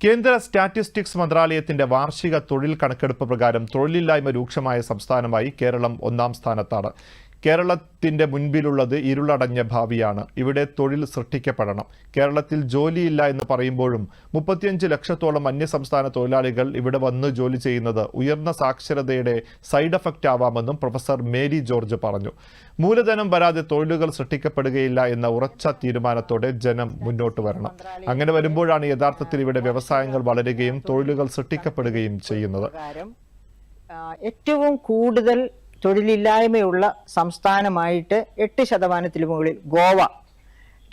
കേന്ദ്ര സ്റ്റാറ്റിസ്റ്റിക്സ് മന്ത്രാലയത്തിന്റെ വാർഷിക തൊഴിൽ കണക്കെടുപ്പ് പ്രകാരം തൊഴിലില്ലായ്മ രൂക്ഷമായ സംസ്ഥാനമായി കേരളം ഒന്നാം സ്ഥാനത്താണ്. കേരളത്തിന്റെ മുൻപിലുള്ളത് ഇരുളടഞ്ഞ ഭാവിയാണ്. ഇവിടെ തൊഴിൽ സൃഷ്ടിക്കപ്പെടണം. കേരളത്തിൽ ജോലിയില്ല എന്ന് പറയുമ്പോഴും മുപ്പത്തിയഞ്ച് ലക്ഷത്തോളം അന്യസംസ്ഥാന തൊഴിലാളികൾ ഇവിടെ വന്ന് ജോലി ചെയ്യുന്നത് ഉയർന്ന സാക്ഷരതയുടെ സൈഡ് എഫക്റ്റ് ആവാമെന്നും പ്രൊഫസർ മേരി ജോർജ് പറഞ്ഞു. മൂലധനം വരാതെ തൊഴിലുകൾ സൃഷ്ടിക്കപ്പെടുകയില്ല എന്ന ഉറച്ച തീരുമാനത്തോടെ ജനം മുന്നോട്ട് വരണം. അങ്ങനെ വരുമ്പോഴാണ് യഥാർത്ഥത്തിൽ ഇവിടെ വ്യവസായങ്ങൾ വളരുകയും തൊഴിലുകൾ സൃഷ്ടിക്കപ്പെടുകയും ചെയ്യുന്നത്. ഏറ്റവും കൂടുതൽ തൊഴിലില്ലായ്മയുള്ള സംസ്ഥാനമായിട്ട് എട്ട് ശതമാനത്തിന് മുകളിൽ ഗോവ.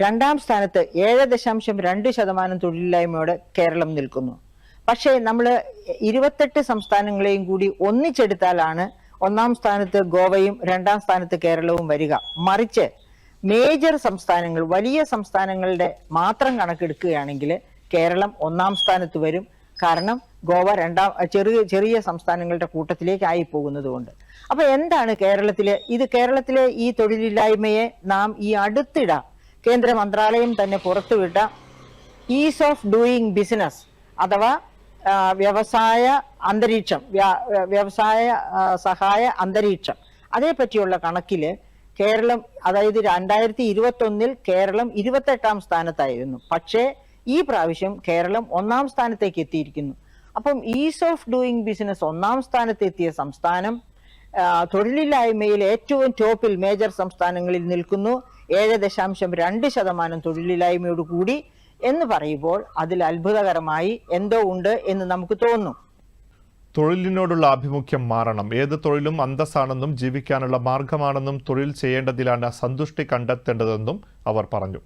രണ്ടാം സ്ഥാനത്ത് ഏഴ് ദശാംശം രണ്ട് ശതമാനം തൊഴിലില്ലായ്മയോടെ കേരളം നിൽക്കുന്നു. പക്ഷേ നമ്മൾ ഇരുപത്തെട്ട് സംസ്ഥാനങ്ങളെയും കൂടി ഒന്നിച്ചെടുത്താലാണ് ഒന്നാം സ്ഥാനത്ത് ഗോവയും രണ്ടാം സ്ഥാനത്ത് കേരളവും വരിക. മറിച്ച് മേജർ സംസ്ഥാനങ്ങൾ വലിയ സംസ്ഥാനങ്ങളുടെ മാത്രം കണക്കെടുക്കുകയാണെങ്കിൽ കേരളം ഒന്നാം സ്ഥാനത്ത് വരും. കാരണം ഗോവ രണ്ടാം ചെറിയ ചെറിയ സംസ്ഥാനങ്ങളുടെ കൂട്ടത്തിലേക്കായി പോകുന്നത് കൊണ്ട് അപ്പൊ എന്താണ് കേരളത്തിലെ ഇത് കേരളത്തിലെ ഈ തൊഴിലില്ലായ്മയെ നാം ഈ അടുത്തിട കേന്ദ്ര മന്ത്രാലയം തന്നെ പുറത്തുവിട്ട ഈസ് ഓഫ് ഡൂയിങ് ബിസിനസ് അഥവാ വ്യവസായ അന്തരീക്ഷം വ്യവസായ സഹായ അന്തരീക്ഷം. അതേപറ്റിയുള്ള കണക്കിൽ കേരളം അതായത് രണ്ടായിരത്തി ഇരുപത്തൊന്നിൽ കേരളം ഇരുപത്തെട്ടാം സ്ഥാനത്തായിരുന്നു. പക്ഷേ ഈ പ്രാവശ്യം കേരളം ഒന്നാം സ്ഥാനത്തേക്ക് എത്തിയിരിക്കുന്നു. അപ്പം ഈസ് ഓഫ് ഡൂയിങ് ബിസിനസ് ഒന്നാം സ്ഥാനത്ത് എത്തിയ സംസ്ഥാനം തൊഴിലില്ലായ്മയിൽ ഏറ്റവും ടോപ്പിൽ മേജർ സംസ്ഥാനങ്ങളിൽ നിൽക്കുന്നു. ഏഴ് ദശാംശം രണ്ട് ശതമാനം തൊഴിലില്ലായ്മയോട് കൂടി എന്ന് പറയുമ്പോൾ അതിൽ അത്ഭുതകരമായി എന്തോ ഉണ്ട് എന്ന് നമുക്ക് തോന്നും. തൊഴിലിനോടുള്ള ആഭിമുഖ്യം മാറണം. ഏത് തൊഴിലും അന്തസ്സാണെന്നും ജീവിക്കാനുള്ള മാർഗമാണെന്നും തൊഴിൽ ചെയ്യേണ്ടതിലാണ് സന്തുഷ്ടി കണ്ടെത്തേണ്ടതെന്നും അവർ പറഞ്ഞു.